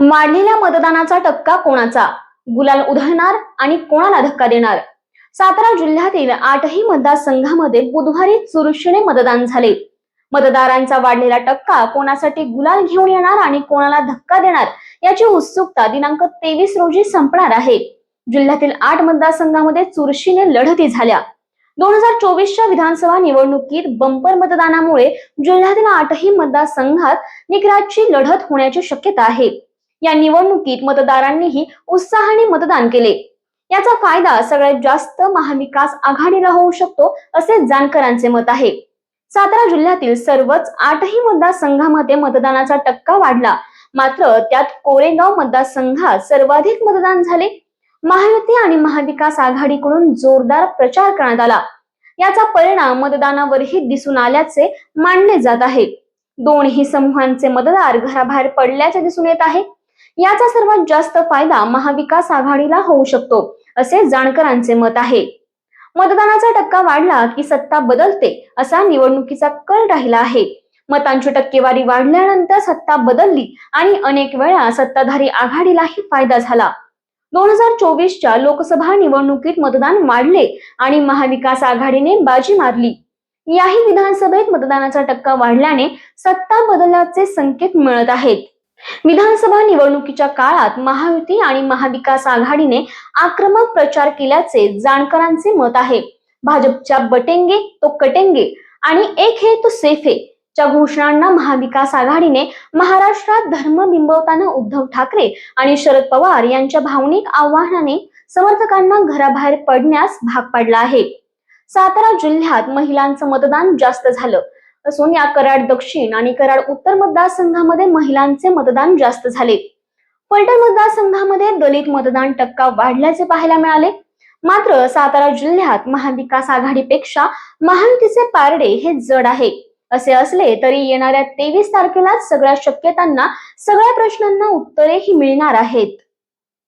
वाढलेल्या मतदानाचा टक्का कोणाचा? गुलाल उधळणार आणि कोणाला धक्का देणार? सातारा जिल्ह्यातील आठही मतदारसंघामध्ये बुधवारी चुरशीने मतदान झाले. मतदारांचा वाढलेला टक्का कोणासाठी गुलाल घेऊन येणार आणि कोणाला धक्का देणार याची उत्सुकता दिनांक तेवीस रोजी संपणार आहे. जिल्ह्यातील आठ मतदारसंघामध्ये चुरशीने लढती झाल्या. दोन हजार चोवीसच्या विधानसभा निवडणुकीत बंपर मतदानामुळे जिल्ह्यातील आठही मतदारसंघात निकराची लढत होण्याची शक्यता आहे. या निवडणुकीत मतदारांनीही उत्साहाने मतदान केले. याचा फायदा सगळ्यात जास्त महाविकास आघाडीला होऊ शकतो असे जाणकारांचे मत आहे. सातारा जिल्ह्यातील सर्वच आठही मतदारसंघामध्ये मतदानाचा टक्का वाढला. मात्र त्यात कोरेगाव मतदारसंघात सर्वाधिक मतदान झाले. महायुती आणि महाविकास आघाडीकडून जोरदार प्रचार करण्यात आला. याचा परिणाम मतदानावरही दिसून आल्याचे मानले जात आहे. दोनही समूहांचे मतदार घराबाहेर पडल्याचे दिसून येत आहे. याचा सर्वात जास्त फायदा महाविकास आघाडीला होऊ शकतो असे जाणकारांचे मत आहे. मतदानाचा टक्का वाढला की सत्ता बदलते असा निवडणुकीचा कल राहिला आहे. मतांची टक्केवारी वाढल्यानंतर सत्ता बदलली आणि अनेक वेळा सत्ताधारी आघाडीलाही फायदा झाला. दोन हजार चोवीसच्या लोकसभा निवडणुकीत मतदान वाढले आणि महाविकास आघाडीने बाजी मारली. याही विधानसभेत मतदानाचा टक्का वाढल्याने सत्ता बदलण्याचे संकेत मिळत आहेत. विधानसभा निवडणुकीच्या काळात महायुती आणि महाविकास आघाडीने आक्रमक प्रचार केल्याचे जाणकारांचे मत आहे. भाजपच्या बटेंगे तो कटेंगे आणि एक हे तो सेफे च्या घोषणांना महाविकास आघाडीने महाराष्ट्रात धर्म बिंबवताना उद्धव ठाकरे आणि शरद पवार यांच्या भावनिक आव्हानाने समर्थकांना घराबाहेर पडण्यास भाग पाडला आहे. सातारा जिल्ह्यात महिलांचं मतदान जास्त झालं. असून या कराड दक्षिण आणि कराड उत्तर मतदारसंघामध्ये महिलांचे मतदान जास्त झाले. फलटण मतदारसंघामध्ये दलित मतदान टक्का वाढल्याचे पाहायला मिळाले. मात्र सातारा जिल्ह्यात महाविकास आघाडीपेक्षा महायुतीचे पारडे हे जड आहे. असे असले तरी येणाऱ्या तेवीस तारखेला सगळ्या शक्यतांना सगळ्या प्रश्नांना उत्तरेही मिळणार आहेत.